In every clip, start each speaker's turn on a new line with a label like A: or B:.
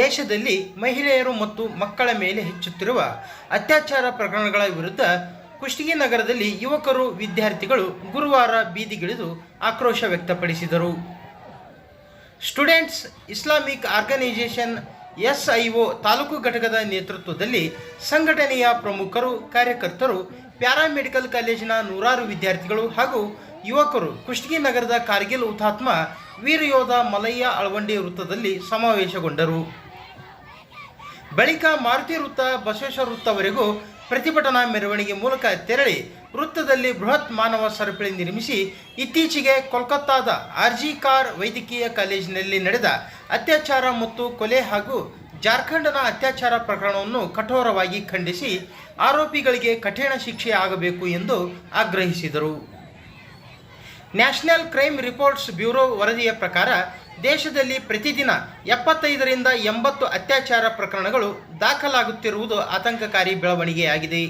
A: ದೇಶದಲ್ಲಿ ಮಹಿಳೆಯರು ಮತ್ತು ಮಕ್ಕಳ ಮೇಲೆ ಹೆಚ್ಚುತ್ತಿರುವ ಅತ್ಯಾಚಾರ ಪ್ರಕರಣಗಳ ವಿರುದ್ಧ ಕುಷ್ಟಗಿ ನಗರದಲ್ಲಿ ಯುವಕರು, ವಿದ್ಯಾರ್ಥಿಗಳು ಗುರುವಾರ ಬೀದಿಗಿಳಿದು ಆಕ್ರೋಶ ವ್ಯಕ್ತಪಡಿಸಿದರು. Students Islamic organisation SIO taluk ಘಟಕದ ನೇತೃತ್ವದಲ್ಲಿ ಸಂಘಟನೆಯ ಪ್ರಮುಖರು, ಕಾರ್ಯಕರ್ತರು, ಪ್ಯಾರಾಮೆಡಿಕಲ್ ಕಾಲೇಜಿನ ನೂರಾರು ವಿದ್ಯಾರ್ಥಿಗಳು ಹಾಗೂ ಯುವಕರು ಕುಷ್ಟಗಿ ನಗರದ ಕಾರ್ಗಿಲ್ ಹುತಾತ್ಮ ವೀರಯೋಧ ಮಲಯ್ಯ ಅಳವಂಡಿ ವೃತ್ತದಲ್ಲಿ ಸಮಾವೇಶಗೊಂಡರು. ಬಳಿಕ ಮಾರುತಿ ವೃತ್ತ ಬಸವೇಶ್ವರ ವೃತ್ತವರೆಗೂ ಪ್ರತಿಭಟನಾ ಮೆರವಣಿಗೆ ಮೂಲಕ ತೆರಳಿ ವೃತ್ತದಲ್ಲಿ ಬೃಹತ್ ಮಾನವ ಸರಪಳಿ ನಿರ್ಮಿಸಿ ಇತ್ತೀಚೆಗೆ ಕೋಲ್ಕತ್ತಾದ ಆರ್ಜಿ ಕಾರ್ ವೈದ್ಯಕೀಯ ಕಾಲೇಜಿನಲ್ಲಿ ನಡೆದ ಅತ್ಯಾಚಾರ ಮತ್ತು ಕೊಲೆ ಹಾಗೂ ಜಾರ್ಖಂಡ್ನ ಅತ್ಯಾಚಾರ ಪ್ರಕರಣವನ್ನು ಕಠೋರವಾಗಿ ಖಂಡಿಸಿ ಆರೋಪಿಗಳಿಗೆ ಕಠಿಣ ಶಿಕ್ಷೆ ಆಗಬೇಕು ಎಂದು ಆಗ್ರಹಿಸಿದರು. ನ್ಯಾಷನಲ್ ಕ್ರೈಮ್ ರಿಪೋರ್ಟ್ಸ್ ಬ್ಯೂರೋ ವರದಿಯ ಪ್ರಕಾರ ದೇಶದಲ್ಲಿ ಪ್ರತಿದಿನ ಎಪ್ಪತ್ತೈದರಿಂದ ಎಂಬತ್ತು ಅತ್ಯಾಚಾರ ಪ್ರಕರಣಗಳು ದಾಖಲಾಗುತ್ತಿರುವುದು ಆತಂಕಕಾರಿ ಬೆಳವಣಿಗೆಯಾಗಿದೆ.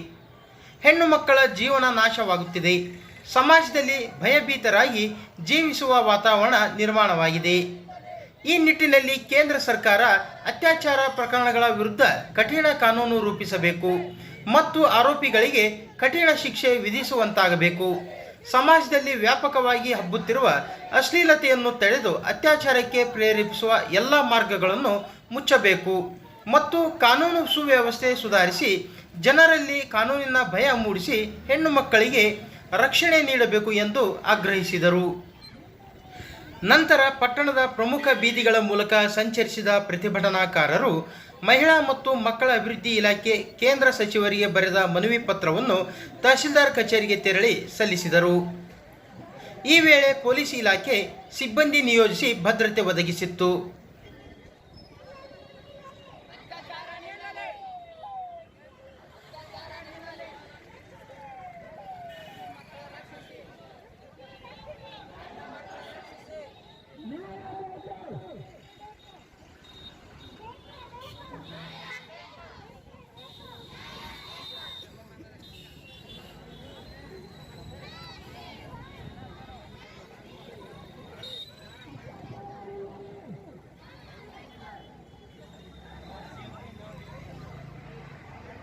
A: ಹೆಣ್ಣು ಮಕ್ಕಳ ಜೀವನ ನಾಶವಾಗುತ್ತಿದೆ. ಸಮಾಜದಲ್ಲಿ ಭಯಭೀತರಾಗಿ ಜೀವಿಸುವ ವಾತಾವರಣ ನಿರ್ಮಾಣವಾಗಿದೆ. ಈ ನಿಟ್ಟಿನಲ್ಲಿ ಕೇಂದ್ರ ಸರ್ಕಾರ ಅತ್ಯಾಚಾರ ಪ್ರಕರಣಗಳ ವಿರುದ್ಧ ಕಠಿಣ ಕಾನೂನು ರೂಪಿಸಬೇಕು ಮತ್ತು ಆರೋಪಿಗಳಿಗೆ ಕಠಿಣ ಶಿಕ್ಷೆ ವಿಧಿಸುವಂತಾಗಬೇಕು. ಸಮಾಜದಲ್ಲಿ ವ್ಯಾಪಕವಾಗಿ ಹಬ್ಬುತ್ತಿರುವ ಅಶ್ಲೀಲತೆಯನ್ನು ತಡೆದು ಅತ್ಯಾಚಾರಕ್ಕೆ ಪ್ರೇರೇಪಿಸುವ ಎಲ್ಲ ಮಾರ್ಗಗಳನ್ನು ಮುಚ್ಚಬೇಕು. ಮತ್ತು ಕಾನೂನು ಸುವ್ಯವಸ್ಥೆ ಸುಧಾರಿಸಿ ಜನರಲ್ಲಿ ಕಾನೂನಿನ ಭಯ ಮೂಡಿಸಿ ಹೆಣ್ಣು ಮಕ್ಕಳಿಗೆ ರಕ್ಷಣೆ ನೀಡಬೇಕು ಎಂದು ಆಗ್ರಹಿಸಿದರು. ನಂತರ ಪಟ್ಟಣದ ಪ್ರಮುಖ ಬೀದಿಗಳ ಮೂಲಕ ಸಂಚರಿಸಿದ ಪ್ರತಿಭಟನಾಕಾರರು ಮಹಿಳಾ ಮತ್ತು ಮಕ್ಕಳ ಅಭಿವೃದ್ಧಿ ಇಲಾಖೆ ಕೇಂದ್ರ ಸಚಿವರಿಗೆ ಬರೆದ ಮನವಿ ಪತ್ರವನ್ನು ತಹಶೀಲ್ದಾರ್ ಕಚೇರಿಗೆ ತೆರಳಿ ಸಲ್ಲಿಸಿದರು. ಈ ವೇಳೆ ಪೊಲೀಸ್ ಇಲಾಖೆ ಸಿಬ್ಬಂದಿ ನಿಯೋಜಿಸಿ ಭದ್ರತೆ ಒದಗಿಸಿತ್ತು.